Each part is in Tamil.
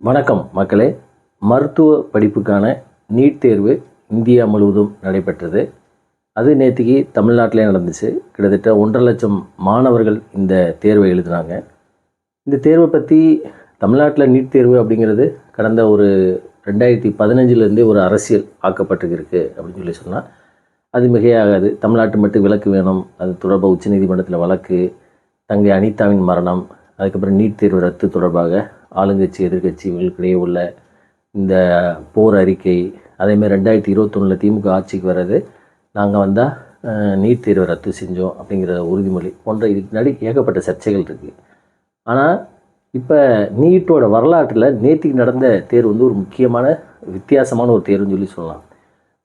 வணக்கம் மக்களே. மருத்துவ படிப்புக்கான நீட் தேர்வு இந்தியா முழுவதும் நடைபெற்றது. அது நேற்றுக்கு தமிழ்நாட்டிலே நடந்துச்சு. கிட்டத்தட்ட ஒன்றரை லட்சம் மாணவர்கள் இந்த தேர்வை எழுதினாங்க. இந்த தேர்வை பற்றி தமிழ்நாட்டில் நீட் தேர்வு அப்படிங்கிறது கடந்த ஒரு ரெண்டாயிரத்தி பதினஞ்சுலேருந்தே ஒரு அரசியல் ஆக்கப்பட்டிருக்கு அப்படின்னு சொல்லி சொன்னால் அது மிகையாகாது. தமிழ்நாட்டு மட்டும் விலக்கு வேணும். அது தொடர்பாக உச்சநீதிமன்றத்தில் வழக்கு. தங்கை அனிதாவின் மரணம். அதுக்கப்புறம் நீட் தேர்வு ரத்து தொடர்பாக ஆளுங்கட்சி எதிர்கட்சிகளுக்கிடையே உள்ள இந்த போர் அறிக்கை அதேமாதிரி ரெண்டாயிரத்தி இருபத்தொன்னில் திமுக ஆட்சிக்கு வர்றது நாங்கள் வந்தால் நீட் தேர்வை ரத்து செஞ்சோம் அப்படிங்கிற உறுதிமொழி போன்ற இதுக்கு முன்னாடி ஏகப்பட்ட சர்ச்சைகள் இருக்குது ஆனால் இப்போ நீட்டோட வரலாற்றில் நேற்றுக்கு நடந்த தேர்வு வந்து ஒரு முக்கியமான வித்தியாசமான ஒரு தேர்வுன்னு சொல்லி சொல்லலாம்.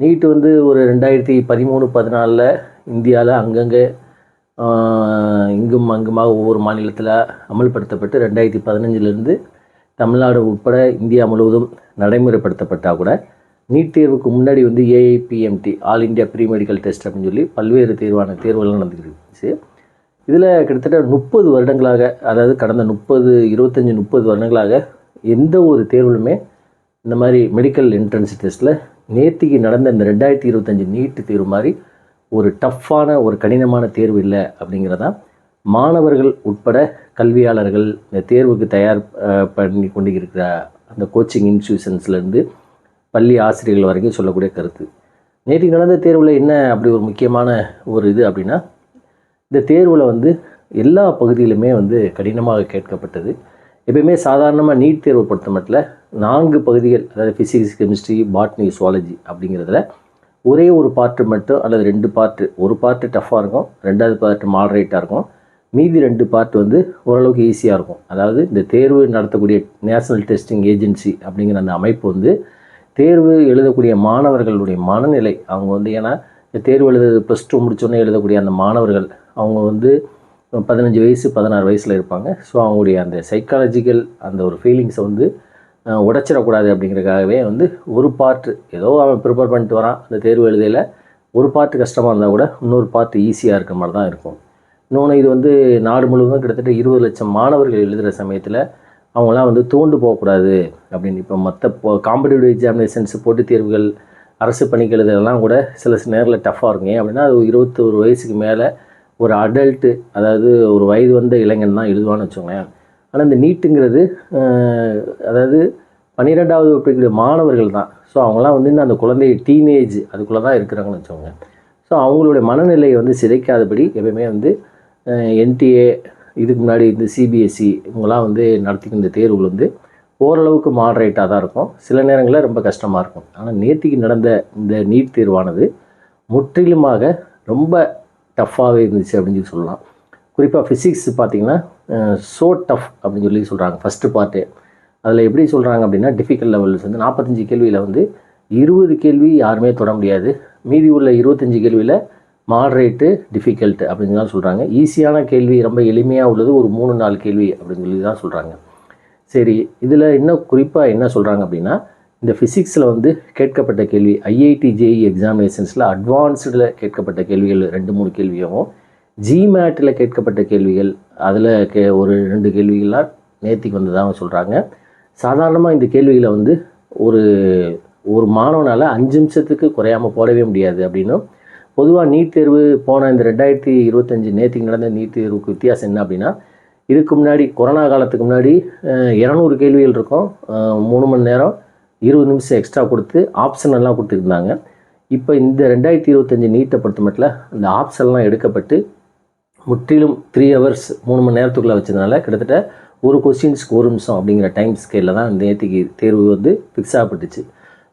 நீட்டு வந்து ஒரு ரெண்டாயிரத்தி பதிமூணு பதினாலில் இந்தியாவில் அங்கங்கே இங்கும் அங்குமாக ஒவ்வொரு மாநிலத்தில் அமல்படுத்தப்பட்டு ரெண்டாயிரத்தி பதினஞ்சிலிருந்து தமிழ்நாடு உட்பட இந்தியா முழுவதும் நடைமுறைப்படுத்தப்பட்டால் கூட நீட் தேர்வுக்கு முன்னாடி வந்து AIPMT all India pre medical test அப்படின்னு சொல்லி பல்வேறு தேர்வான தேர்வுகள் நடந்துக்கிட்டு இருந்துச்சு. இதில் கிட்டத்தட்ட முப்பது வருடங்களாக அதாவது கடந்த முப்பது இருபத்தஞ்சி முப்பது வருடங்களாக எந்த ஒரு தேர்விலுமே இந்த மாதிரி மெடிக்கல் என்ட்ரன்ஸ் டெஸ்ட்டில் நேற்றுக்கு நடந்த இந்த ரெண்டாயிரத்தி இருபத்தஞ்சி நீட்டு தேர்வு மாதிரி ஒரு டஃப்பான ஒரு கடினமான தேர்வு இல்லை அப்படிங்கிறதான் மாணவர்கள் உட்பட கல்வியாளர்கள் இந்த தேர்வுக்கு தயார் பண்ணி கொண்டு இருக்கிற அந்த கோச்சிங் இன்ஸ்டியூஷன்ஸ்லேருந்து பள்ளி ஆசிரியர்கள் வரைக்கும் சொல்லக்கூடிய கருத்து. நேற்று நடந்த தேர்வில் என்ன அப்படி ஒரு முக்கியமான ஒரு இது அப்படின்னா இந்த தேர்வில் வந்து எல்லா பகுதியிலுமே வந்து கடினமாக கேட்கப்பட்டது. எப்பயுமே சாதாரணமாக நீட் தேர்வு பொறுத்த மட்டும் நான்கு பகுதிகள் அதாவது ஃபிசிக்ஸ் கெமிஸ்ட்ரி பாட்னி சுவாலஜி அப்படிங்கிறதுல ஒரே ஒரு பார்ட்டு மட்டும் அல்லது ரெண்டு பார்ட்டு ஒரு பார்ட்டு டஃப்பாக இருக்கும் ரெண்டாவது பார்ட்டு மாடரேட்டாக இருக்கும். மீதி ரெண்டு பார்ட் வந்து ஓரளவுக்கு ஈஸியாக இருக்கும். அதாவது இந்த தேர்வு நடத்தக்கூடிய நேஷனல் டெஸ்டிங் ஏஜென்சி அப்படிங்கிற அந்த அமைப்பு வந்து தேர்வு எழுதக்கூடிய மாணவர்களுடைய மனநிலை அவங்க வந்து ஏன்னா இந்த தேர்வு எழுத ப்ளஸ் டூ முடிச்சோடனே எழுதக்கூடிய அந்த மாணவர்கள் அவங்க வந்து பதினஞ்சு வயசு பதினாறு வயசில் இருப்பாங்க. ஸோ அவங்களுடைய அந்த சைக்காலஜிக்கல் அந்த ஒரு ஃபீலிங்ஸை வந்து உடைச்சிடக்கூடாது அப்படிங்கிறதுக்காகவே வந்து ஒரு பார்ட்டு ஏதோ அவன் ப்ரிப்பேர் பண்ணிட்டு வரான். அந்த தேர்வு எழுதையில் ஒரு பார்ட்டு கஷ்டமாக இருந்தால் கூட இன்னொரு பார்ட்டு ஈஸியாக இருக்கிற மாதிரி தான் இருக்கும். இன்னொன்று இது வந்து நாடு முழுவதும் கிட்டத்தட்ட இருபது லட்சம் மாணவர்கள் எழுதுகிற சமயத்தில் அவங்களாம் வந்து தோண்டு போகக்கூடாது அப்படின்னு இப்போ மற்ற காம்படிட்டிவ் எக்ஸாமினேஷன்ஸ் போட்டித் தேர்வுகள் அரசு பணிக்கு இதெல்லாம் கூட சில நேரில் டஃப்பாக இருக்கும். ஏன் அப்படின்னா அது இருபத்தொரு வயசுக்கு மேலே ஒரு அடல்ட்டு அதாவது ஒரு வயது வந்த இளைஞன் தான் எழுதுவான்னு வச்சுக்கோங்களேன். ஆனால் இந்த நீட்டுங்கிறது அதாவது பன்னிரெண்டாவது படிக்கக்கூடிய மாணவர்கள் தான். ஸோ அவங்களாம் வந்து இன்னும் அந்த குழந்தை டீனேஜ் அதுக்குள்ளே தான் இருக்கிறாங்கன்னு வச்சுக்கோங்க. ஸோ அவங்களுடைய மனநிலையை வந்து சிதைக்காதபடி எப்பயுமே வந்து என்டிஏ இதுக்கு முன்னாடி இந்த சிபிஎஸ்சி இவங்களாம் வந்து நடத்திக்கிற இந்த தேர்வுகள் வந்து ஓரளவுக்கு மாடரேட்டாக தான் இருக்கும். சில நேரங்களில் ரொம்ப கஷ்டமாக இருக்கும். ஆனால் நேற்றுக்கு நடந்த இந்த நீட் தேர்வானது முற்றிலுமாக ரொம்ப டஃப்பாகவே இருந்துச்சு அப்படின்னு சொல்லி சொல்லலாம். குறிப்பாக ஃபிசிக்ஸ் பார்த்திங்கன்னா ஸோ டஃப் அப்படின்னு சொல்லி சொல்கிறாங்க ஃபஸ்ட்டு பார்ட்டு அதில் எப்படி சொல்கிறாங்க அப்படின்னா டிஃபிகல்ட் லெவல்ஸ் வந்து நாற்பத்தஞ்சு கேள்வியில் வந்து இருபது கேள்வி யாருமே தொட முடியாது. மீதி உள்ள இருபத்தஞ்சி கேள்வியில் மாடரேட்டு டிஃபிகல்ட் அப்படின்னு தான் சொல்கிறாங்க ஈஸியான கேள்வி ரொம்ப எளிமையாக உள்ளது ஒரு மூணு நாலு கேள்வி அப்படின்னு சொல்லி தான் சொல்கிறாங்க சரி இதில் இன்னும் குறிப்பாக என்ன சொல்கிறாங்க அப்படின்னா இந்த ஃபிசிக்ஸில் வந்து கேட்கப்பட்ட கேள்வி ஐஐடி ஜேஇ எக்ஸாமினேஷன்ஸில் அட்வான்ஸ்டில் கேட்கப்பட்ட கேள்விகள் ரெண்டு மூணு கேள்வியாகவும் ஜிமேட்டில் கேட்கப்பட்ட கேள்விகள் அதில் கே ஒரு ரெண்டு கேள்விகள்லாம் நேர்த்திக்கு வந்ததாக சொல்கிறாங்க சாதாரணமாக இந்த கேள்விகளை வந்து ஒரு ஒரு மாணவனால் அஞ்சு நிமிஷத்துக்கு குறையாமல் போடவே முடியாது அப்படின்னும். பொதுவாக நீட் தேர்வு போன இந்த ரெண்டாயிரத்தி இருபத்தஞ்சி நேற்றுக்கு நடந்த நீட் தேர்வுக்கு வித்தியாசம் என்ன அப்படின்னா இதுக்கு முன்னாடி கொரோனா காலத்துக்கு முன்னாடி இரநூறு கேள்விகள் இருக்கும். மூணு மணி நேரம் இருபது நிமிஷம் எக்ஸ்ட்ரா கொடுத்து ஆப்ஷன் எல்லாம் கொடுத்துருந்தாங்க. இப்போ இந்த ரெண்டாயிரத்தி இருபத்தஞ்சி நீட்டை பொறுத்த மட்டும் அந்த ஆப்ஷன்லாம் எடுக்கப்பட்டு முற்றிலும் த்ரீ ஹவர்ஸ் மூணு மணி நேரத்துக்குள்ளே வச்சதுனால கிட்டத்தட்ட ஒரு கொஸ்டின்ஸ்க்கு ஒரு நிமிஷம் அப்படிங்கிற டைம் ஸ்கேலில் தான் நேற்றுக்கு தேர்வு வந்து ஃபிக்ஸ் ஆகப்பட்டுச்சு.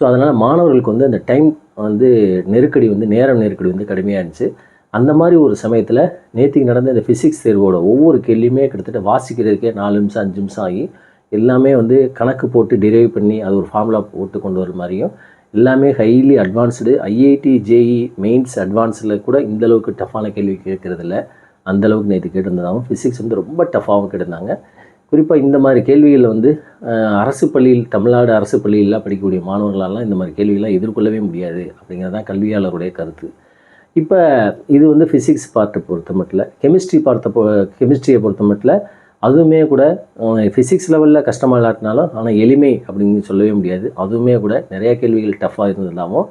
ஸோ அதனால் மாணவர்களுக்கு வந்து அந்த டைம் வந்து நெருக்கடி வந்து நேரம் நெருக்கடி வந்து கடுமையாக இருந்துச்சு அந்த மாதிரி ஒரு சமயத்தில் நேற்றுக்கு நடந்த இந்த ஃபிசிக்ஸ் தேர்வோட ஒவ்வொரு கேள்வியுமே கிட்டத்தட்ட வாசிக்கிறதுக்கே நாலு நிமிஷம் அஞ்சு நிமிஷம் ஆகி எல்லாமே வந்து கணக்கு போட்டு டிரைவ் பண்ணி அது ஒரு ஃபார்முலா போட்டு கொண்டு வர மாதிரியும் எல்லாமே highly advanced IIT JEE mains அட்வான்ஸில் கூட இந்தளவுக்கு டஃப்பான கேள்வி கேட்குறதில்ல. அந்தளவுக்கு நேற்று கேட்டிருந்ததாகவும் ஃபிசிக்ஸ் வந்து ரொம்ப டஃப்பாகவும் கேட்டிருந்தாங்க. குறிப்பாக இந்த மாதிரி கேள்விகளில் வந்து அரசு பள்ளியில் தமிழ்நாடு அரசு பள்ளியிலாம் படிக்கக்கூடிய மாணவர்களெல்லாம் இந்த மாதிரி கேள்விகள்லாம் எதிர்கொள்ளவே முடியாது அப்படிங்கிறது தான் கல்வியாளருடைய கருத்து. இப்போ இது வந்து ஃபிசிக்ஸ் பார்ட்டை பொறுத்த மட்டும் கெமிஸ்ட்ரி பார்த்த பொ கெமிஸ்ட்ரியை பொறுத்த மட்டும் அதுவுமே கூட ஃபிசிக்ஸ் லெவலில் கஷ்டமாக இல்லாட்டினாலும் ஆனால் எளிமை அப்படின்னு சொல்லவே முடியாது. அதுவுமே கூட நிறைய கேள்விகள் டஃப்பாக இருந்ததாகவும்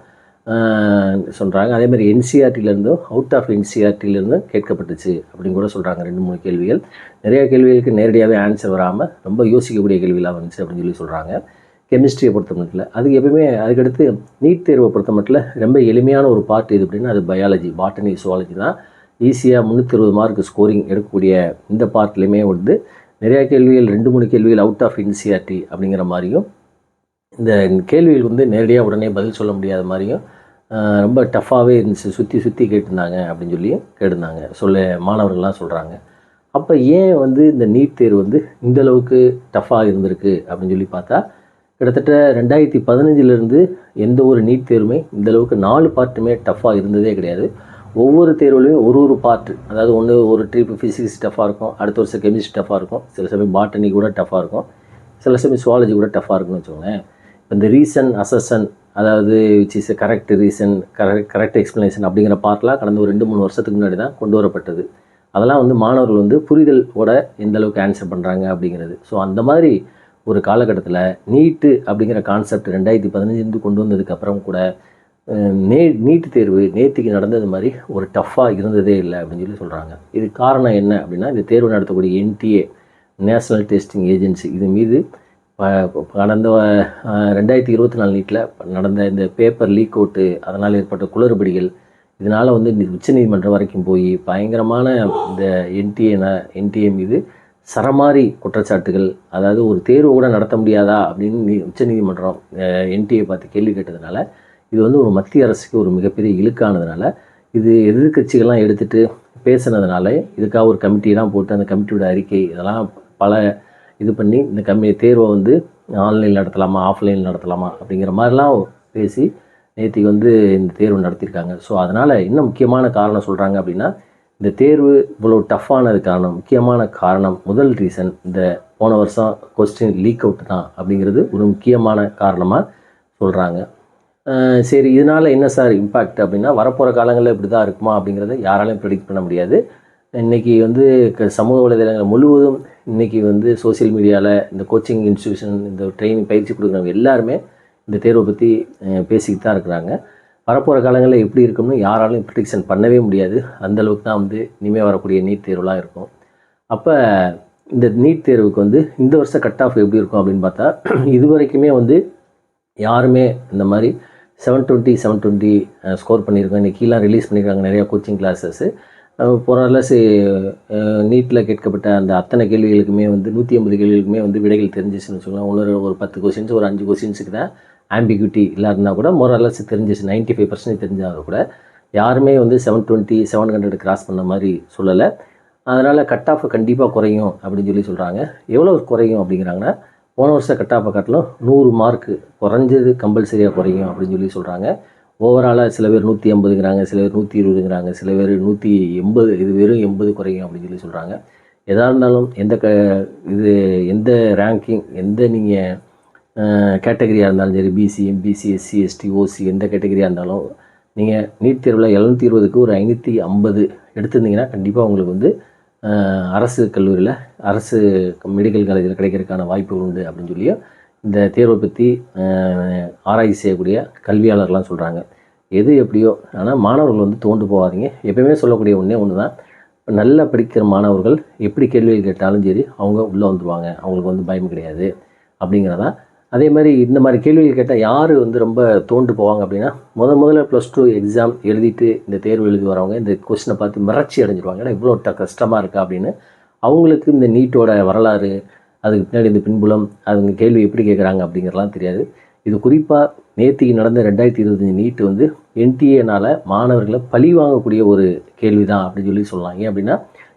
சொல்கிறாங்க அதே மாதிரி என்சிஆர்டிலேருந்தும் அவுட் ஆஃப் என்சிஆர்டிலேருந்தும் கேட்கப்பட்டுச்சு அப்படின்னு கூட சொல்கிறாங்க ரெண்டு மூணு கேள்விகள். நிறையா கேள்விகளுக்கு நேரடியாகவே ஆன்சர் வராமல் ரொம்ப யோசிக்கக்கூடிய கேள்விகளாக வந்துச்சு அப்படின்னு சொல்லி சொல்கிறாங்க கெமிஸ்ட்ரியை பொறுத்த மட்டும் அதுக்கு எப்பவுமே அதுக்கடுத்து நீட் தேர்வை பொறுத்த மட்டும் ரொம்ப எளிமையான ஒரு பார்ட் இது அப்படின்னா அது பயாலஜி பாட்டனி சுவாலஜி தான். ஈஸியாக முந்நூற்றி இருபது மார்க் ஸ்கோரிங் எடுக்கக்கூடிய இந்த பார்ட்லேயுமே வந்து நிறையா கேள்விகள் ரெண்டு மூணு கேள்விகள் அவுட் ஆஃப் என்சிஆர்டி அப்படிங்கிற மாதிரியும் இந்த கேள்விகளுக்கு வந்து நேரடியாக உடனே பதில் சொல்ல முடியாத மாதிரியும் ரொம்ப டஃப்பாகவே இருந்துச்சு. சுற்றி சுற்றி கேட்டிருந்தாங்க அப்படின்னு சொல்லி கேட்டிருந்தாங்க. சொல்ல மாணவர்கள்லாம் சொல்கிறாங்க அப்போ ஏன் வந்து இந்த நீட் தேர்வு வந்து இந்தளவுக்கு டஃப்பாக இருந்திருக்கு அப்படின்னு சொல்லி பார்த்தா கிட்டத்தட்ட ரெண்டாயிரத்தி பதினஞ்சிலிருந்து எந்த ஒரு நீட் தேர்வுமே இந்தளவுக்கு நாலு பார்ட்டுமே டஃப்பாக இருந்ததே கிடையாது. ஒவ்வொரு தேர்வுலையும் ஒரு ஒரு பார்ட்டு அதாவது ஒன்று ஒரு ட்ரிப் ஃபிசிக்ஸ் டஃப்பாக இருக்கும் அடுத்த வருஷம் கெமிஸ்ட்ரி டஃப்பாக இருக்கும். சில சமயம் பாட்டனி கூட டஃப்பாக இருக்கும். சில சமயம் சுவாலஜி கூட டஃப்பாக இருக்கும்னு வச்சுக்கோங்களேன். இந்த ரீசன் அசசன் அதாவது which is correct reason correct correct explanation அப்படிங்கிற பார்ட்லாம் கடந்த ஒரு ரெண்டு மூணு வருஷத்துக்கு முன்னாடி தான் கொண்டு வரப்பட்டது. அதெல்லாம் வந்து மாணவர்கள் வந்து புரிதலோட எந்த அளவுக்கு ஆன்சர் பண்ணுறாங்க அப்படிங்கிறது. ஸோ அந்த மாதிரி ஒரு காலகட்டத்தில் நீட்டு அப்படிங்கிற கான்செப்ட் ரெண்டாயிரத்தி பதினஞ்சுலேருந்து கொண்டு வந்ததுக்கப்புறம் கூட நே நீட்டு தேர்வு நேற்றுக்கு நடந்தது மாதிரி ஒரு டஃப்பாக இருந்ததே இல்லை அப்படின்னு சொல்லி சொல்கிறாங்க இது காரணம் என்ன அப்படின்னா இந்த தேர்வு நடத்தக்கூடிய என்டிஏ நேஷ்னல் டெஸ்டிங் ஏஜென்சி இது மீது கடந்த ரெண்டாயிரத்தி இருபத்தி நாலு நீட்டில் நடந்த இந்த பேப்பர் லீக் அவுட்டு அதனால் ஏற்பட்ட குளறுபடிகள் இதனால் வந்து உச்சநீதிமன்றம் வரைக்கும் போய் பயங்கரமான இந்த என்டிஏ என்டிஏ மீது சரமாரி குற்றச்சாட்டுகள் அதாவது ஒரு தேர்வு கூட நடத்த முடியாதா அப்படின்னு நீ- உச்சநீதிமன்றம் என்டிஏ பார்த்து கேள்வி கேட்டதுனால இது வந்து ஒரு மத்திய அரசுக்கு ஒரு மிகப்பெரிய இழுக்கானதுனால இது எதிர்க்கட்சிகள்லாம் எடுத்துகிட்டு பேசுனதுனால இதுக்காக ஒரு கமிட்டிலாம் போட்டு அந்த கமிட்டியோட அறிக்கை இதெல்லாம் பல இது பண்ணி இந்த கம்மி தேர்வை வந்து ஆன்லைன் நடத்தலாமா ஆஃப்லைன் நடத்தலாமா அப்படிங்கிற மாதிரிலாம் பேசி நேற்றுக்கு வந்து இந்த தேர்வு நடத்தியிருக்காங்க. ஸோ அதனால் இன்னும் முக்கியமான காரணம் சொல்கிறாங்க அப்படின்னா இந்த தேர்வு இவ்வளோ டஃப்பானது காரணம் முக்கியமான காரணம் முதல் ரீசன் இந்த போன வருஷம் கொஸ்டின் லீக் அவுட் தான் அப்படிங்கிறது ஒரு முக்கியமான காரணமாக சொல்கிறாங்க சரி இதனால் என்ன சார் இம்பேக்ட் அப்படின்னா வரப்போகிற காலங்களில் இப்படி தான் இருக்குமா அப்படிங்கிறத யாராலையும் ப்ரெடிக்ட் பண்ண முடியாது. இன்றைக்கி வந்து க- சமூக வலைதளங்கள் முழுவதும் இன்றைக்கி வந்து சோஷியல் மீடியாவில் இந்த கோச்சிங் இன்ஸ்டியூஷன் இந்த ட்ரைனிங் பயிற்சி கொடுக்குறவங்க எல்லாருமே இந்த தேர்வை பற்றி பேசிக்கிட்டு தான் இருக்கிறாங்க. வரப்போகிற காலங்களில் எப்படி இருக்கும்னு யாராலையும் ப்ரிடிக்ஷன் பண்ணவே முடியாது. அந்த அளவுக்கு தான் வந்து இனிமேல் வரக்கூடிய நீட் தேர்வுலாம் இருக்கும். அப்போ இந்த நீட் தேர்வுக்கு வந்து இந்த வருஷம் கட் ஆஃப் எப்படி இருக்கும் அப்படின்னு பார்த்தா இது வரைக்குமே வந்து யாருமே இந்த மாதிரி seven twenty seven twenty score பண்ணியிருக்கோம் இன்றைக்கி கீழே ரிலீஸ் பண்ணியிருக்காங்க நிறையா கோச்சிங் கிளாஸஸ் போன நீட்டில் கேட்கப்பட்ட அந்த அத்தனை கேள்விகளுக்குமே வந்து நூற்றி ஐம்பது கேள்விகளுக்குமே வந்து விடைகள் தெரிஞ்சிச்சுன்னு வச்சுக்கலாம் ஒன்று ஒரு பத்து கொஷின்ஸ் ஒரு அஞ்சு கொஸ்டின்ஸுக்கு தான் ஆம்பிகுட்டி இல்லாதுனா கூட மொரலஸ் தெரிஞ்சிச்சு. நைன்ட்டி ஃபைவ் பர்சன்டேஜ் தெரிஞ்சாலும் கூட யாருமே வந்து seven twenty seven hundred cross பண்ண மாதிரி சொல்லலை. அதனால் கட் ஆஃப் கண்டிப்பாக குறையும் அப்படின்னு சொல்லி சொல்கிறாங்க எவ்வளோ குறையும் அப்படிங்கிறாங்கன்னா போன வருஷம் கட் ஆஃபை காட்டிலும் நூறு மார்க்கு குறைஞ்சது கம்பல்சரியாக குறையும் அப்படின்னு சொல்லி சொல்கிறாங்க ஓவராலாக சில பேர் நூற்றி ஐம்பதுங்கிறாங்க சில பேர் நூற்றி இருபதுங்கிறாங்க சில பேர் நூற்றி எண்பது இது வெறும் எண்பது குறையும் அப்படின்னு சொல்லி சொல்கிறாங்க எதாக இருந்தாலும் எந்த க இது எந்த ரேங்கிங் எந்த நீங்கள் கேட்டகரியாக இருந்தாலும் சரி BC MBC SC ST OC எந்த கேட்டகரியாக இருந்தாலும் நீங்கள் நீட் தேர்வில் எழுநூற்றி இருபதுக்கு ஒரு ஐநூற்றி ஐம்பது எடுத்திருந்தீங்கன்னா கண்டிப்பாக உங்களுக்கு வந்து அரசு கல்லூரியில் அரசு மெடிக்கல் காலேஜில் கிடைக்கிறதுக்கான வாய்ப்புகள் உண்டு அப்படின்னு சொல்லி இந்த தேர்வை பற்றி ஆராய்ச்சி செய்யக்கூடிய கல்வியாளர்லாம் சொல்கிறாங்க எது எப்படியோ ஆனால் மாணவர்கள் வந்து தோண்டு போகாதீங்க. எப்பயுமே சொல்லக்கூடிய ஒன்றே ஒன்று தான் நல்லா படிக்கிற மாணவர்கள் எப்படி கேள்விகள் கேட்டாலும் சரி அவங்க உள்ளே வந்துடுவாங்க அவங்களுக்கு வந்து பயம் கிடையாது அப்படிங்கிறதான் அதே மாதிரி இந்த மாதிரி கேள்விகள் கேட்டால் யார் வந்து ரொம்ப தோண்டு போவாங்க அப்படின்னா முத முதல்ல ப்ளஸ் டூ எக்ஸாம் எழுதிட்டு இந்த தேர்வு எழுதி வரவங்க இந்த கொஸ்டினை பார்த்து மிரட்சி அடைஞ்சிருவாங்க. ஏன்னா இவ்வளோ ட கஷ்டமாக இருக்கா அப்படின்னு. அவங்களுக்கு இந்த நீட்டோட வரலாறு அதுக்கு பின்னாடி இந்த பின்புலம் அவங்க கேள்வி எப்படி கேட்குறாங்க அப்படிங்கிறலாம் தெரியாது. இது குறிப்பாக நேற்றுக்கு நடந்த ரெண்டாயிரத்தி இருபத்தஞ்சி நீட்டு வந்து என்டிஏனால் மாணவர்களை பழி வாங்கக்கூடிய ஒரு கேள்வி தான் அப்படின்னு சொல்லி சொல்லலாம் ஏன் அப்படின்னா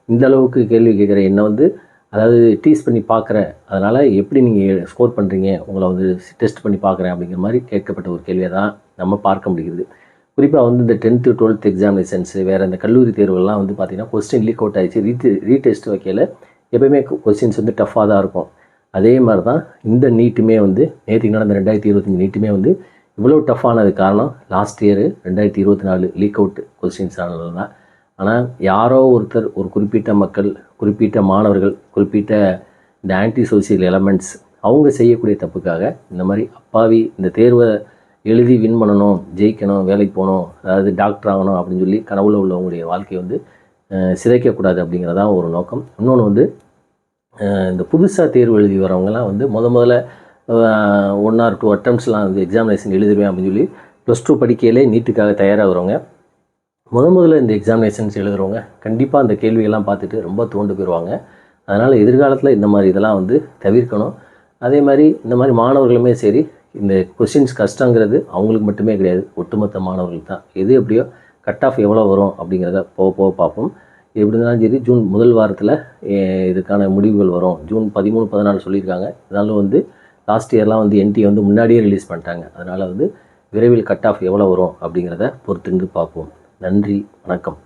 இந்த அளவுக்கு கேள்வி கேட்குற என்னை வந்து அதாவது டீஸ் பண்ணி பார்க்குறேன் அதனால் எப்படி நீங்கள் ஸ்கோர் பண்ணுறீங்க உங்களை வந்து டெஸ்ட் பண்ணி பார்க்குறேன் அப்படிங்கிற மாதிரி கேட்கப்பட்ட ஒரு கேள்வியை தான் நம்ம பார்க்க முடியுது குறிப்பாக வந்து இந்த டென்த்து டுவெல்த் எக்ஸாமினேஷன்ஸு வேறு இந்த கல்லூரி தேர்வுகள்லாம் வந்து பார்த்திங்கன்னா கொஸ்டின் லீக் அவுட் ஆகிடுச்சு ரீ ரீடெஸ்ட் வைக்கையில் எப்போயுமே கொஸ்டின்ஸ் வந்து டஃப்பாக தான் இருக்கும். அதே மாதிரி தான் இந்த நீட்டுமே வந்து நேற்றுக்கு நடந்த ரெண்டாயிரத்தி இருபத்தஞ்சி நீட்டுமே வந்து இவ்வளோ டஃப்பானது காரணம் லாஸ்ட் இயரு ரெண்டாயிரத்தி இருபத்தி நாலு லீக் அவுட் கொஸ்டின்ஸ் ஆனது தான் ஆனால் யாரோ ஒருத்தர் ஒரு குறிப்பிட்ட மக்கள் குறிப்பிட்ட மாணவர்கள் குறிப்பிட்ட இந்த ஆன்டி சோசியல் எலமெண்ட்ஸ் அவங்க செய்யக்கூடிய தப்புக்காக இந்த மாதிரி அப்பாவி இந்த தேர்வை எழுதி வின் பண்ணணும் ஜெயிக்கணும் வேலைக்கு போகணும் அதாவது டாக்டர் ஆகணும் அப்படின்னு சொல்லி கனவுல உள்ளவங்களுடைய வாழ்க்கையை வந்து சிதைக்கக்கூடாது அப்படிங்கிறதான் ஒரு நோக்கம். இன்னொன்று வந்து இந்த புதுசாக தேர்வு எழுதி வரவங்கலாம் வந்து முத முதல்ல ஒன் ஆர் டூ அட்டம்ப்ஸ்லாம் வந்து எக்ஸாமினேஷன் எழுதிருவேன் அப்படின்னு சொல்லி ப்ளஸ் டூ படிக்கையிலே நீட்டுக்காக தயாராகிறவங்க முத முதல்ல இந்த எக்ஸாமினேஷன்ஸ் எழுதுகிறவங்க கண்டிப்பாக அந்த கேள்வியெல்லாம் பார்த்துட்டு ரொம்ப தோண்டு போயிடுவாங்க அதனால் எதிர்காலத்தில் இந்த மாதிரி இதெல்லாம் வந்து தவிர்க்கணும். அதே மாதிரி இந்த மாதிரி மாணவர்களுமே சரி இந்த கொஷின்ஸ் கஷ்டங்கிறது அவங்களுக்கு மட்டுமே கிடையாது ஒட்டுமொத்த மாணவர்களுக்கு தான். எது எப்படியோ கட் ஆஃப் எவ்வளோ வரும் அப்படிங்கிறத போக போக பார்ப்போம். எப்படி இருந்தாலும் சரி ஜூன் முதல் வாரத்தில் இதுக்கான முடிவுகள் வரும். ஜூன் பதிமூணு பதினாலு சொல்லியிருக்காங்க. இதனால வந்து லாஸ்ட் இயர்லாம் வந்து என்டி வந்து முன்னாடியே ரிலீஸ் பண்ணிட்டாங்க. அதனால் வந்து விரைவில் கட் ஆஃப் எவ்வளோ வரும் அப்படிங்கிறத பொறுத்திருந்து பார்ப்போம். நன்றி வணக்கம்.